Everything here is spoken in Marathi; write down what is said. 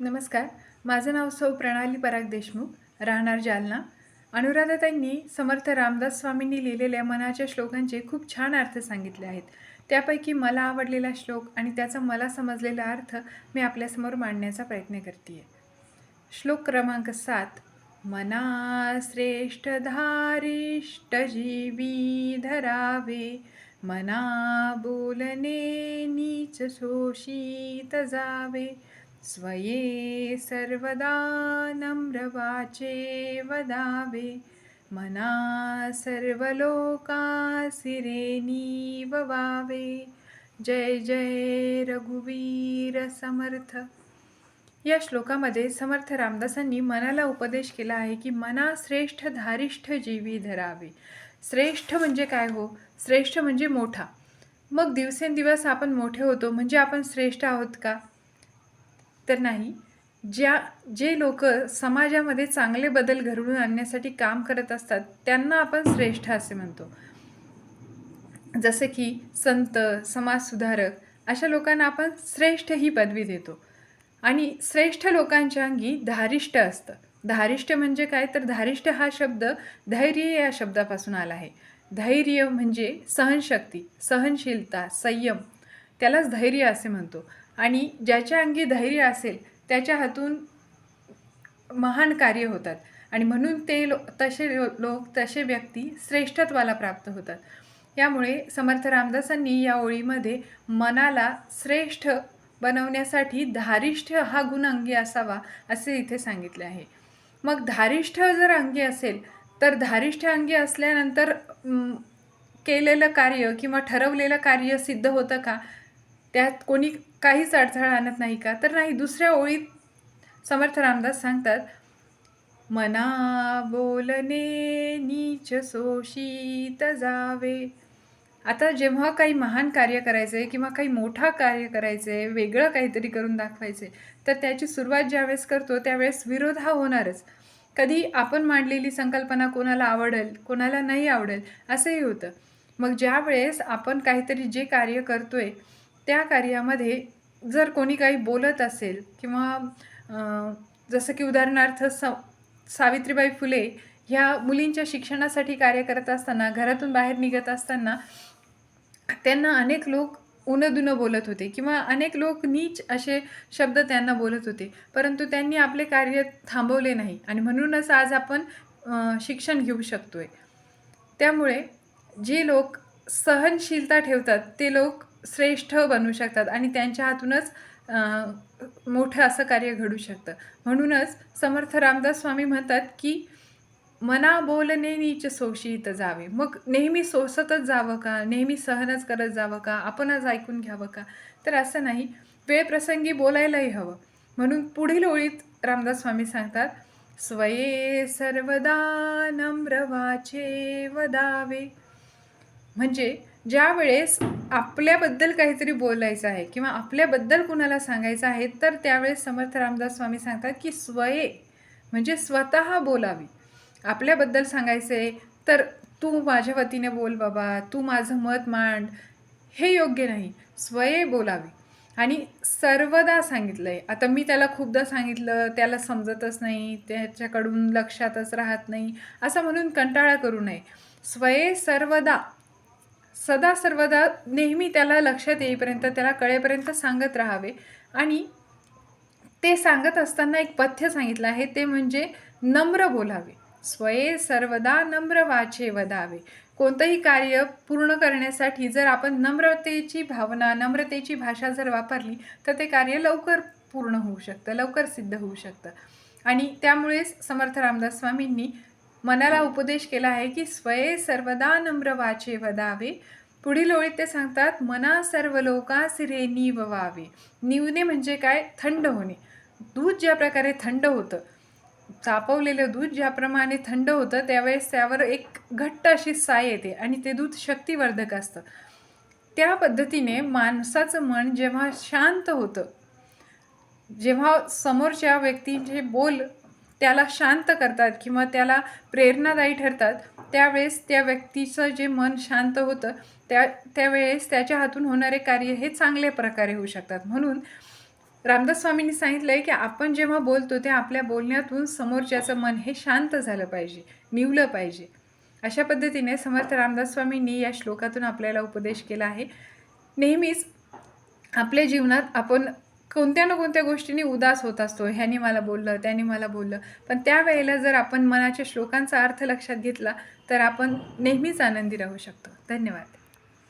नमस्कार. माझं नाव सौ प्रणाली पराग देशमुख. राहणार जालना. अनुराधाताईंनी समर्थ रामदास स्वामींनी लिहिलेल्या मनाच्या श्लोकांचे खूप छान अर्थ सांगितले आहेत. त्यापैकी मला आवडलेला श्लोक आणि त्याचा मला समजलेला अर्थ मी आपल्यासमोर मांडण्याचा प्रयत्न करते श्लोक क्रमांक सात. मना श्रेष्ठ धारिष्ट जीवी धरावे. मना बोलणे नीच शोषित जावे. स्वये सर्वदा नम्रवाचे वदावे. मना सर्व लोकासिरेनी ववावे जय जय रघुवीर समर्थ. या श्लोकामध्ये समर्थ रामदासांनी मनाला उपदेश केला आहे की मना श्रेष्ठ धारिष्ठ जीवी धरावे. श्रेष्ठ म्हणजे काय हो? श्रेष्ठ म्हणजे मोठा. मग दिवसेंदिवस आपण मोठे होतो म्हणजे आपण श्रेष्ठ आहोत का? तर नाही. ज्या जे लोक समाजामध्ये चांगले बदल घडवून आणण्यासाठी काम करत असतात त्यांना आपण श्रेष्ठ असे म्हणतो. जसे की संत समाजसुधारक अशा लोकांना आपण श्रेष्ठ ही पदवी देतो. आणि श्रेष्ठ लोकांच्या अंगी धारिष्ट असतं. धारिष्ट म्हणजे काय? तर धारिष्ट हा शब्द धैर्य या शब्दापासून आला आहे. धैर्य म्हणजे सहनशक्ती सहनशीलता संयम. त्यालाच धैर्य असे म्हणतो. आणि ज्याच्या अंगी धैर्य असेल त्याच्या हातून महान कार्य होतात. आणि म्हणून ते लो तसे लोक तसे व्यक्ती श्रेष्ठत्वाला प्राप्त होतात. यामुळे समर्थ रामदासांनी या ओळीमध्ये मनाला श्रेष्ठ बनवण्यासाठी धारिष्ठ हा गुण अंगी असावा असे इथे सांगितले आहे. मग धारिष्ठ जर अंगी असेल तर धारिष्ठ अंगी असल्यानंतर केलेलं कार्य किंवा ठरवलेलं कार्य सिद्ध होतं का? त्यात कोणी काहीच अडथळा आणत नाही का? तर नाही दुसऱ्या ओळीत समर्थ रामदास सांगतात मना बोलणे नीच सोशीत जावे. आता जेव्हा काही महान कार्य करायचं आहे किंवा काही मोठा कार्य करायचं आहे वेगळं काहीतरी करून दाखवायचं आहे तर त्याची सुरुवात ज्यावेळेस करतो त्यावेळेस विरोध हा होणारच. कधी आपण मांडलेली संकल्पना कोणाला आवडेल कोणाला नाही आवडेल असंही होतं. मग ज्यावेळेस आपण काहीतरी जे कार्य करतो आहे त्या कार्यामध्ये जर कोणी काही बोलत असेल किंवा जसं की उदाहरणार्थ स सावित्रीबाई फुले ह्या मुलींच्या शिक्षणासाठी कार्य करत असताना घरातून बाहेर निघत असताना त्यांना अनेक लोक उनदुनं बोलत होते किंवा अनेक लोक नीच असे शब्द त्यांना बोलत होते. परंतु त्यांनी आपले कार्य थांबवले नाही आणि म्हणूनच आज आपण शिक्षण घेऊ शकतो आहे त्यामुळे जे लोक सहनशीलता ठेवतात ते लोक श्रेष्ठ बनू शकतात आणि त्यांच्या हातूनच मोठं असं कार्य घडू शकतं. म्हणूनच समर्थ रामदास स्वामी म्हणतात की मना बोलणे नीच सोशीत जावे. मग नेहमी सोसतच जावं का? नेहमी सहनच करत जावं का? आपणच ऐकून घ्यावं का? तर असं नाही. वेळप्रसंगी बोलायलाही हवं. म्हणून पुढील ओळीत रामदास स्वामी सांगतात स्वये सर्वदा नम्रवाचे वदावे म्हणजे ज्या वेळेस आपल्याबद्दल काहीतरी बोलायचं आहे किंवा आपल्याबद्दल कुणाला सांगायचं आहे तर त्यावेळेस समर्थ रामदास स्वामी सांगतात की स्वये म्हणजे स्वतः बोलावी. आपल्याबद्दल सांगायचं आहे तर तू माझ्या वतीने बोल बाबा तू माझं मत मांड. हे योग्य नाही. स्वये बोलावी. आणि सर्वदा सांगितलं आहे आता मी त्याला खूपदा सांगितलं त्याला समजतच नाही त्याच्याकडून लक्षातच राहत नाही असं म्हणून कंटाळा करू नये. स्वये सर्वदा सदा सर्वदा नेहमी त्याला लक्षात येईपर्यंत त्याला कळेपर्यंत सांगत राहावे. आणि ते सांगत असताना एक पथ्य सांगितलं आहे ते म्हणजे नम्र बोलावे. स्वये सर्वदा नम्र वाचे वदावे. कोणतंही कार्य पूर्ण करण्यासाठी जर आपण नम्रतेची भावना नम्रतेची भाषा जर वापरली तर ते कार्य लवकर पूर्ण होऊ शकतं लवकर सिद्ध होऊ शकतं. आणि त्यामुळेच समर्थ रामदास स्वामींनी मनाला उपदेश केला आहे की स्वये सर्वदा नम्र वाचे वदावे. पुढील ओळीत ते सांगतात मना सर्व लोकास रे निववावे निवणे म्हणजे काय? थंड होणे. दूध ज्या प्रकारे थंड होतं तापवलेलं दूध ज्याप्रमाणे थंड होतं त्यावेळेस त्यावर एक घट्ट अशी साय येते आणि ते दूध शक्तिवर्धक असतं. त्या पद्धतीने माणसाचं मन जेव्हा शांत होतं जेव्हा समोरच्या व्यक्तींचे बोल त्याला शांत करतात किंवा त्याला प्रेरणादायी ठरतात त्यावेळेस त्या व्यक्तीचं जे मन शांत होतं त्या त्यावेळेस त्याच्या हातून होणारे कार्य हे चांगल्या प्रकारे होऊ शकतात. म्हणून रामदास स्वामींनी सांगितलं आहे की आपण जेव्हा बोलतो ते आपल्या बोलण्यातून समोरच्याचं मन हे शांत झालं पाहिजे निवलं पाहिजे. अशा पद्धतीने समर्थ रामदास स्वामींनी या श्लोकातून आपल्याला उपदेश केला आहे. नेहमीच आपल्या जीवनात आपण कोणत्या ना कोणत्या गोष्टींनी उदास होत असतो. ह्याने मला बोललं त्याने मला बोललं. पण त्यावेळेला जर आपण मनाच्या श्लोकांचा अर्थ लक्षात घेतला तर आपण नेहमीच आनंदी राहू शकतो. धन्यवाद.